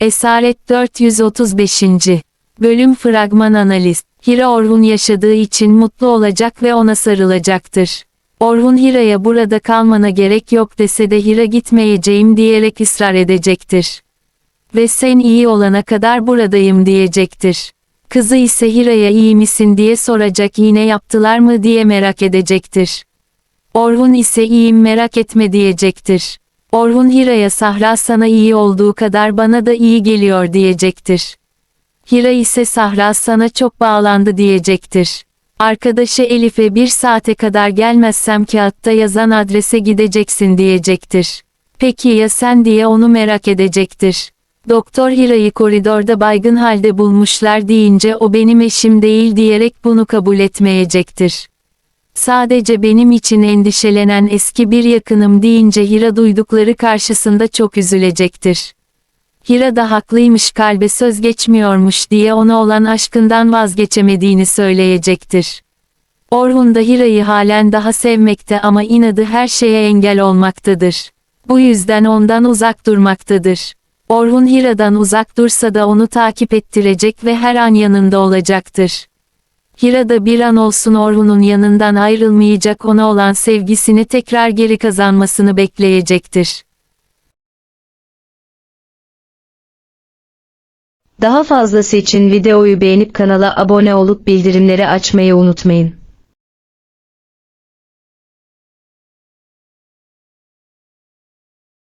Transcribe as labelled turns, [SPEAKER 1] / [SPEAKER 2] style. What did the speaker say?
[SPEAKER 1] Esaret 435. Bölüm Fragman Analiz Hira Orhun yaşadığı için mutlu olacak ve ona sarılacaktır. Orhun Hira'ya burada kalmana gerek yok dese de Hira gitmeyeceğim diyerek ısrar edecektir. Ve sen iyi olana kadar buradayım diyecektir. Kızı ise Hira'ya iyi misin diye soracak yine yaptılar mı diye merak edecektir. Orhun ise iyiyim merak etme diyecektir. Orhun Hira'ya Sahra sana iyi olduğu kadar bana da iyi geliyor diyecektir. Hira ise Sahra sana çok bağlandı diyecektir. Arkadaşı Elif'e bir saate kadar gelmezsem kağıtta yazan adrese gideceksin diyecektir. Peki ya sen diye onu merak edecektir. Doktor Hira'yı koridorda baygın halde bulmuşlar deyince o benim eşim değil diyerek bunu kabul etmeyecektir. Sadece benim için endişelenen eski bir yakınım deyince Hira duydukları karşısında çok üzülecektir. Hira da haklıymış kalbe söz geçmiyormuş diye ona olan aşkından vazgeçemediğini söyleyecektir. Orhun da Hira'yı halen daha sevmekte ama inadı her şeye engel olmaktadır. Bu yüzden ondan uzak durmaktadır. Orhun Hira'dan uzak dursa da onu takip ettirecek ve her an yanında olacaktır. Hira da bir an olsun Orhun'un yanından ayrılmayacak ona olan sevgisini tekrar geri kazanmasını bekleyecektir.
[SPEAKER 2] Daha fazlası için videoyu beğenip kanala abone olup bildirimleri açmayı unutmayın.